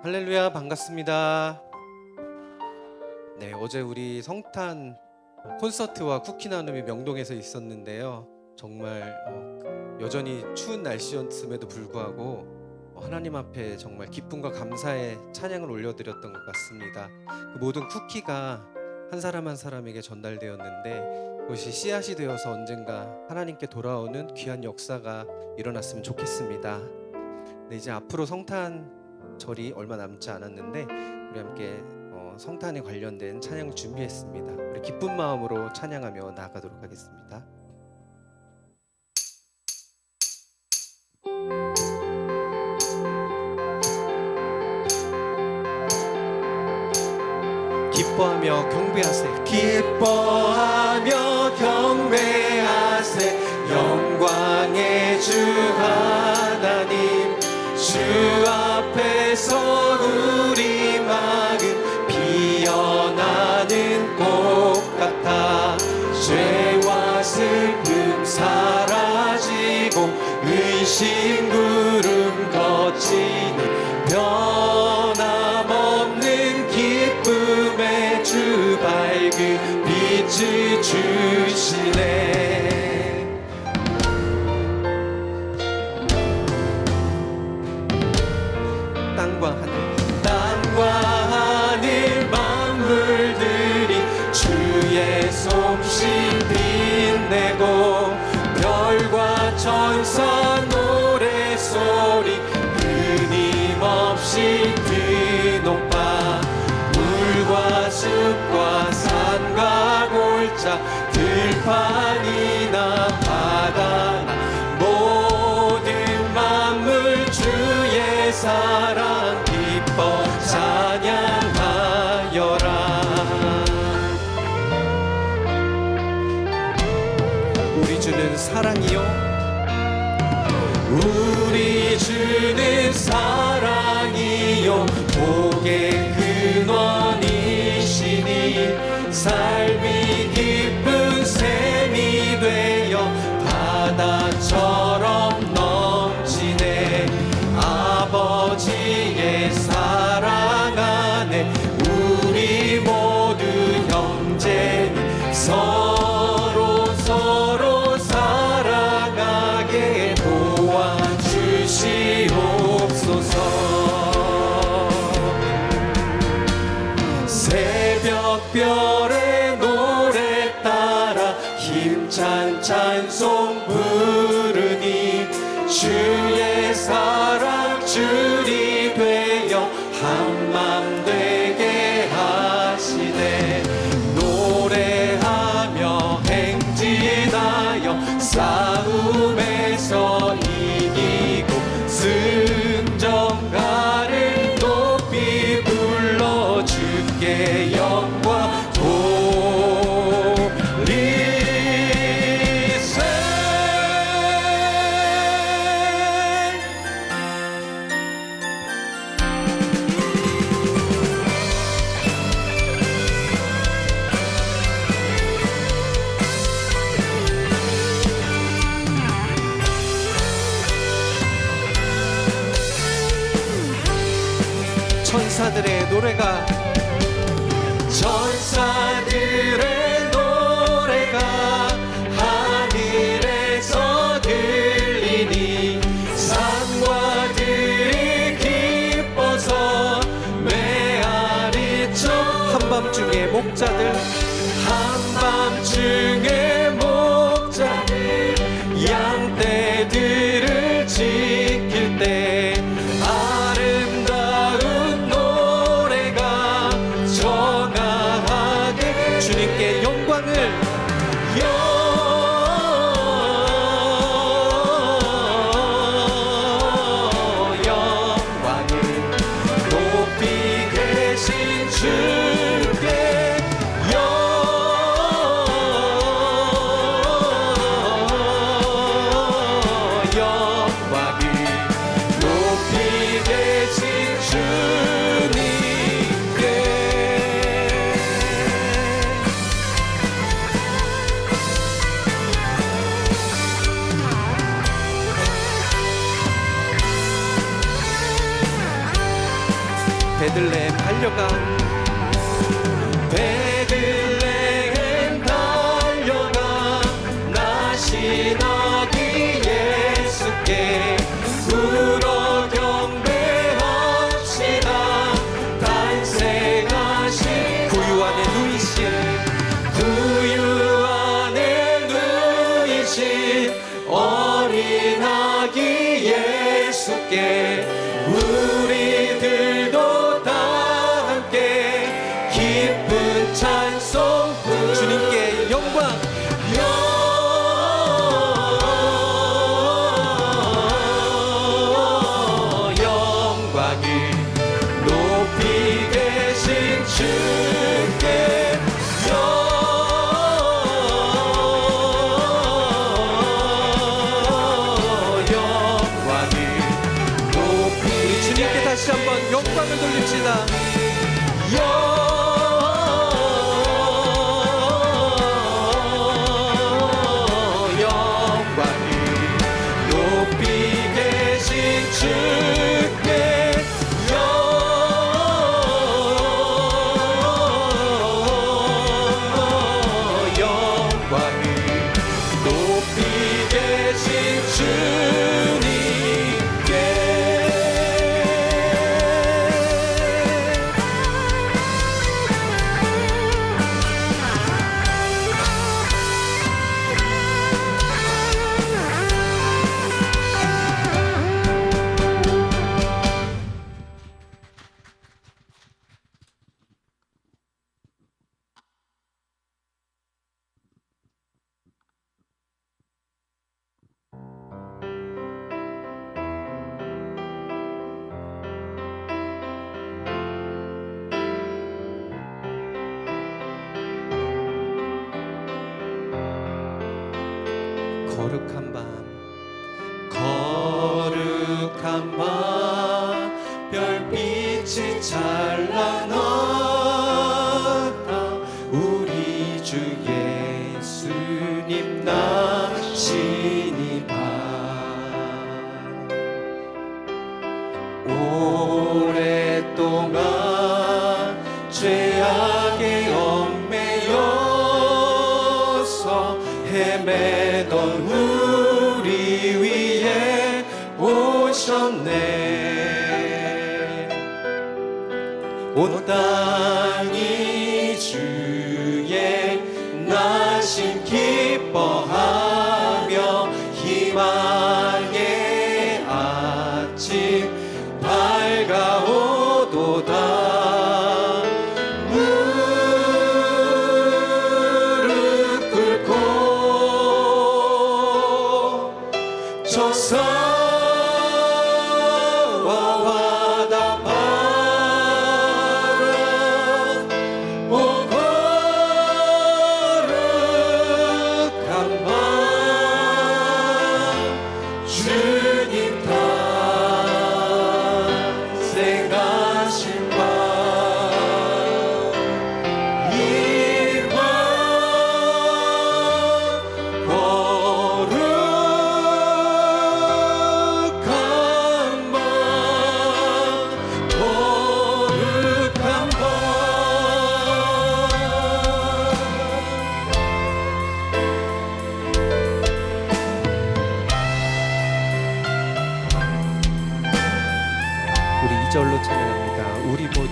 할렐루야 반갑습니다. 네 어제 우리 성탄 콘서트와 쿠키 나눔이 명동에서 있었는데요. 정말 어, 여전히 추운 날씨였음에도 불구하고 어, 하나님 앞에 정말 기쁨과 감사의 찬양을 올려드렸던 것 같습니다. 그 모든 쿠키가 한 사람 한 사람에게 전달되었는데 그것이 씨앗이 되어서 언젠가 하나님께 돌아오는 귀한 역사가 일어났으면 좋겠습니다. 네, 이제 앞으로 성탄 절이 얼마 남지 않았는데 우리 함께 어, 성탄에 관련된 찬양을 준비했습니다. 우리 기쁜 마음으로 찬양하며 나아가도록 하겠습니다. 기뻐하며 경배하세 기뻐하며 경배하세 영광의 주하 사라지고 의심 구름 거치는 변함없는 기쁨의 주 밝은 빛을 주시네. 땅과 하늘 들판이나 바다나 모든 만물 주의 사 천사들의 노래가. 천사들의 노래가 하늘에서 들리니 산과 들이 기뻐서 메아리쳐 한밤중에 목자들 베들레헴 달려가 영광을 돌립시다. 여, 영광이 높이 계신 주께 여, 영광이 높이 계신 주 거룩한 밤 거룩한 밤 별빛이 찬란한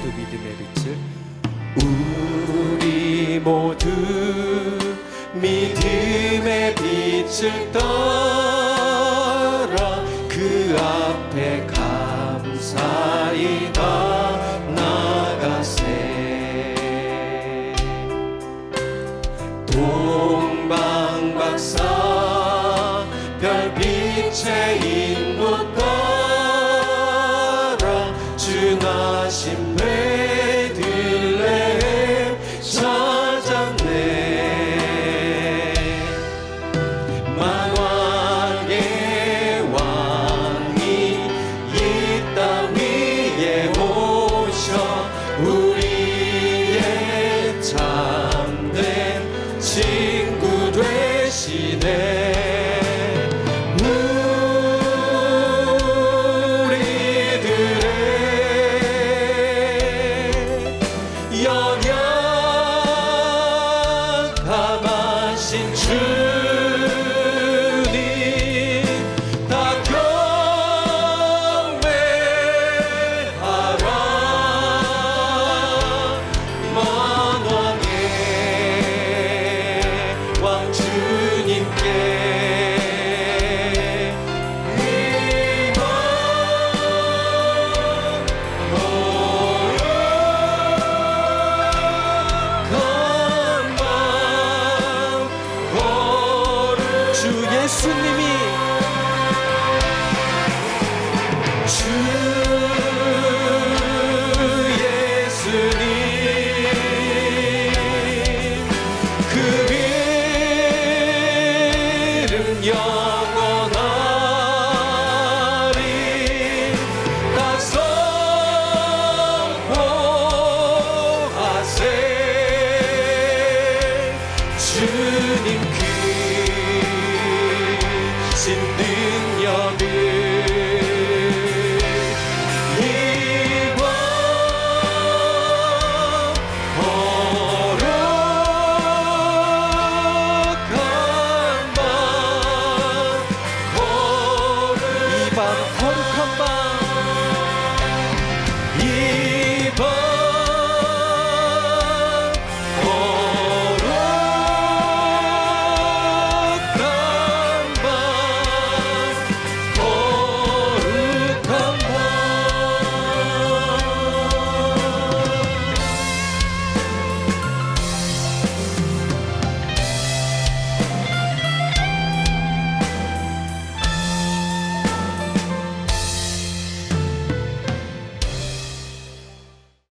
모두 믿음의 빛을 우리 모두 믿음의 빛을 따라 그 앞에 감사히 나가세. 동방박사 별빛의 인 O